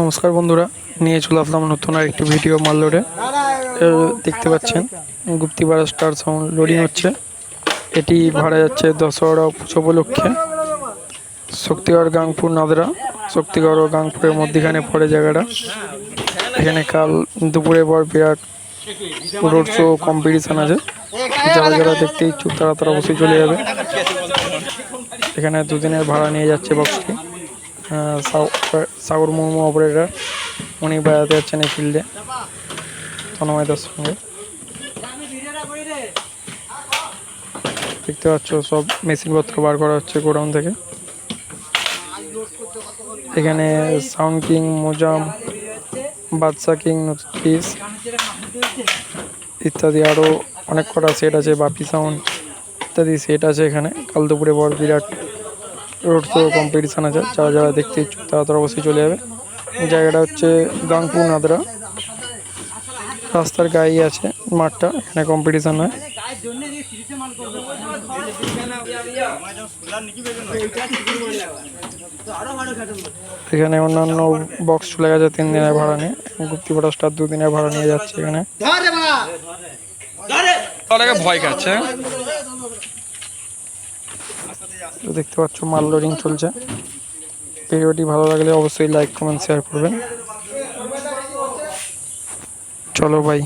নমস্কার বন্ধুরা, নিয়ে চলে আসলাম নতুন আর একটি ভিডিও মাল্লোরে দেখতে পাচ্ছেন গুপ্তিপাড়া স্টার সাউন্ড লোডিং হচ্ছে। এটি ভাড়া যাচ্ছে দশহরা পুজো উপলক্ষে। শক্তিগড়, গাংপুর, নাদরা। শক্তিগড় ও গাংপুরের মধ্যিখানে পড়ে জায়গাটা। এখানে কাল দুপুরে পর বিরাট রোড শো কম্পিটিশান আছে। যারা যারা দেখতে ইচ্ছুক তারা তারা অবশ্যই চলে যাবে। এখানে দুদিনের ভাড়া নিয়ে যাচ্ছে বক্সটি সাগর মুর্মু অপারেটার, উনি বেড়াতে যাচ্ছেন এই ফিল্ডে তন্ময়দার সঙ্গে। দেখতে পাচ্ছ, সব মেশিনপত্র বার করা হচ্ছে গোডাউন থেকে। এখানে sound king Mojam Badsha king piece ইত্যাদি আরও অনেক কটা সেট আছে, বাপি সাউন্ড ইত্যাদি সেট আছে এখানে। কাল দুপুরে বড় বিরাট রোড শো কম্পিটিশান আছে যারা যারা দেখতে ইচ্ছুক তারা তারা অবশ্যই চলে যাবে। জায়গাটা হচ্ছে গাংপুর নাদরা। রাস্তার গায়েই আছে মাঠটা এখানে কম্পিটিশান হয়। এখানে অন্যান্য বক্স চলে গেছে তিন দিনের ভাড়া নিয়ে। গুপ্তিপাড়া স্টার দু দিনের ভাড়া নিয়ে যাচ্ছে এখানে। ভয় তো দেখতে পাচ্ছ মাল লোডিং চলছে। ভিডিওটি ভালো লাগলে অবশ্যই লাইক কমেন্ট শেয়ার করবেন। চলো ভাই।